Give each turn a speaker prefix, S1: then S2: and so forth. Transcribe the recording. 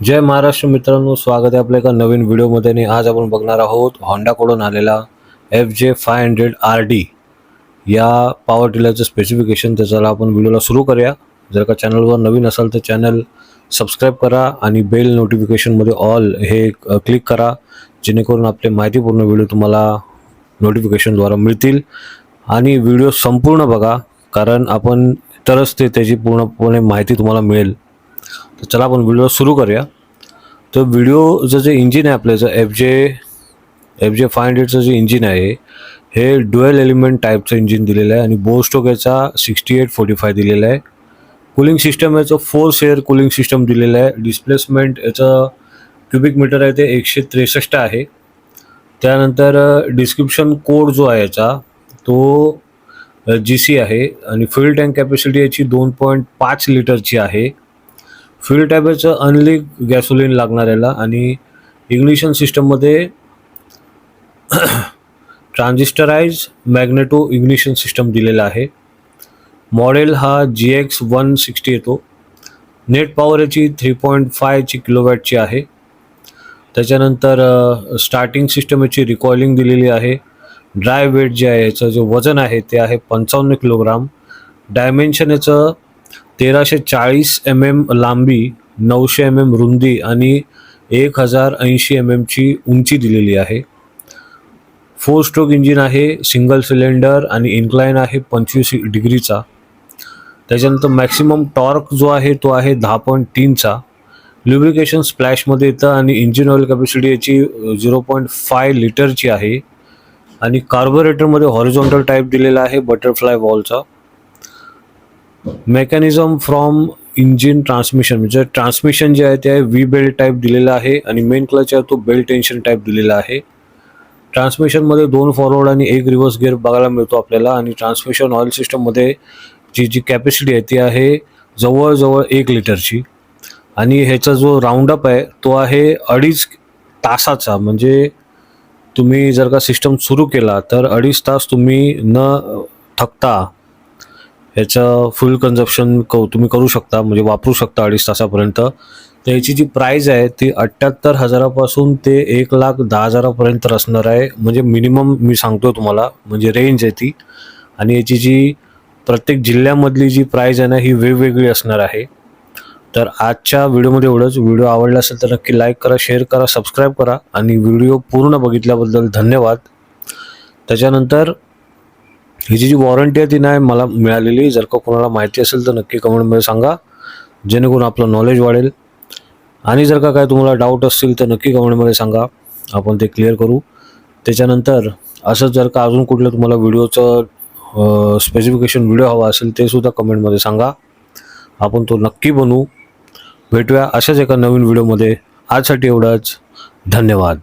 S1: जय महाराष्ट्र मित्रांनो स्वागत आहे आपल्या एका नवीन व्हिडिओमध्ये आणि आज आपण बघणार आहोत होंडाकडून आलेला F J five hundred R D. या पॉवर टिलरचं स्पेसिफिकेशन त्याच्याला आपण व्हिडिओला सुरू करूया. जर का चॅनलवर नवीन असाल तर चॅनल सबस्क्राईब करा आणि बेल नोटिफिकेशनमध्ये ऑल हे क्लिक करा. जेणेकरून आपले माहितीपूर्ण व्हिडिओ तुम्हाला नोटिफिकेशनद्वारा मिळतील. आणि व्हिडिओ संपूर्ण बघा कारण आपण तरच ते त्याची पूर्णपणे माहिती तुम्हाला मिळेल. तर चला आपण व्हिडिओ सुरू करूया. तर व्हिडिओचं जे इंजिन आहे आपल्याचं F J F J five हंड्रेडचं जे इंजिन आहे हे ड्युएल एलिमेंट टाईपचं इंजिन दिलेलं आहे आणि बोस्टोक याचा सिक्स्टी एट फोर्टी फाय दिलेला आहे. कुलिंग सिस्टम याचं फोर्स एअर कुलिंग सिस्टम दिलेलं आहे. डिस्प्लेसमेंट याचं क्युबिक मीटर आहे ते एकशे त्रेसष्ट आहे. त्यानंतर डिस्क्रिप्शन कोड जो आहे याचा तो जी सी आहे आणि फ्युल टँक कॅपॅसिटी याची दोन पॉईंट पाच लिटरची आहे. फ्युल टॅबेचं अनलिक गॅसोलिन लागणार याला आणि इग्निशन सिस्टममध्ये ट्रान्झिस्टराइज मॅग्नेटो इग्निशन सिस्टम दिलेला आहे. मॉडेल हा जी एक्स वन सिक्स्टी येतो. नेट पॉवर याची थ्री पॉईंट फायची किलोवॅटची आहे. त्याच्यानंतर स्टार्टिंग सिस्टम याची रिकॉलिंग दिलेली आहे. ड्राय वेट जे आहे याचं जे वजन आहे ते आहे पंचावन्न किलोग्राम डायमेन्शन याचं तेराशे चाळीस एम एम लांबी नऊशे एम एम रुंदी आणि एक हजार ऐंशी एम एमची उंची दिलेली आहे. फोर स्ट्रोक इंजिन आहे सिंगल सिलेंडर आणि इन्क्लाइन आहे पंचवीस डिग्रीचा. त्याच्यानंतर मॅक्सिमम टॉर्क जो आहे तो आहे दहा पॉईंट तीनचा ल्युब्रिकेशन स्प्लॅशमध्ये येतं आणि इंजिन ऑइल कॅपॅसिटी याची झिरो पॉईंट फाय लिटरची आहे. आणि कार्बोरेटरमध्ये हॉरिझॉन्टल टाईप दिलेला आहे बटरफ्लाय वॉलचा मेकॅनिझम फ्रॉम इंजिन ट्रान्समिशन म्हणजे ट्रान्समिशन जे आहे ते आहे व्ही बेल्ट टाईप दिलेला आहे आणि मेन क्लच आहे तो बेल्ट टेन्शन टाईप दिलेला आहे. ट्रान्समिशनमध्ये दोन फॉरवर्ड आणि एक रिव्हर्स गिअर बघायला मिळतो आपल्याला आणि ट्रान्समिशन ऑइल सिस्टममध्ये जी जी कॅपॅसिटी आहे ती आहे जवळजवळ एक लिटरची. आणि ह्याचा जो राऊंडअप आहे तो आहे अडीच तासाचा म्हणजे तुम्ही जर का सिस्टम सुरू केला तर अडीच तास तुम्ही न थकता ह्याचं फुल कन्झप्शन क तुम्ही करू शकता म्हणजे वापरू शकता अडीच तासापर्यंत. तर याची जी प्राईज आहे ती अठ्ठ्याहत्तर हजारापासून ते एक लाख दहा हजारापर्यंत असणार आहे. म्हणजे मिनिमम मी सांगतो तुम्हाला म्हणजे रेंज आहे ती. आणि याची जी प्रत्येक जिल्ह्यामधली जी प्राईज आहे ना ही वेगवेगळी असणार आहे. तर आजच्या व्हिडिओमध्ये एवढंच. व्हिडिओ आवडला असेल तर नक्की लाईक करा शेअर करा सबस्क्राईब करा. आणि व्हिडिओ पूर्ण बघितल्याबद्दल धन्यवाद. त्याच्यानंतर ह्याची जी वॉरंटी आहे ती नाही मला मिळालेली. जर का कोणाला माहिती असेल तर नक्की कमेंटमध्ये सांगा. जेणेकरून आपलं नॉलेज वाढेल. आणि जर का काय तुम्हाला डाऊट असतील तर नक्की कमेंटमध्ये सांगा. आपण ते क्लिअर करू. त्याच्यानंतर असंच जर का अजून कुठलं तुम्हाला व्हिडिओचं स्पेसिफिकेशन व्हिडिओ हवा असेल ते सुद्धा कमेंटमध्ये सांगा. आपण तो नक्की बनवू. भेटूया अशाच एका नवीन व्हिडिओमध्ये आजसाठी एवढंच. धन्यवाद.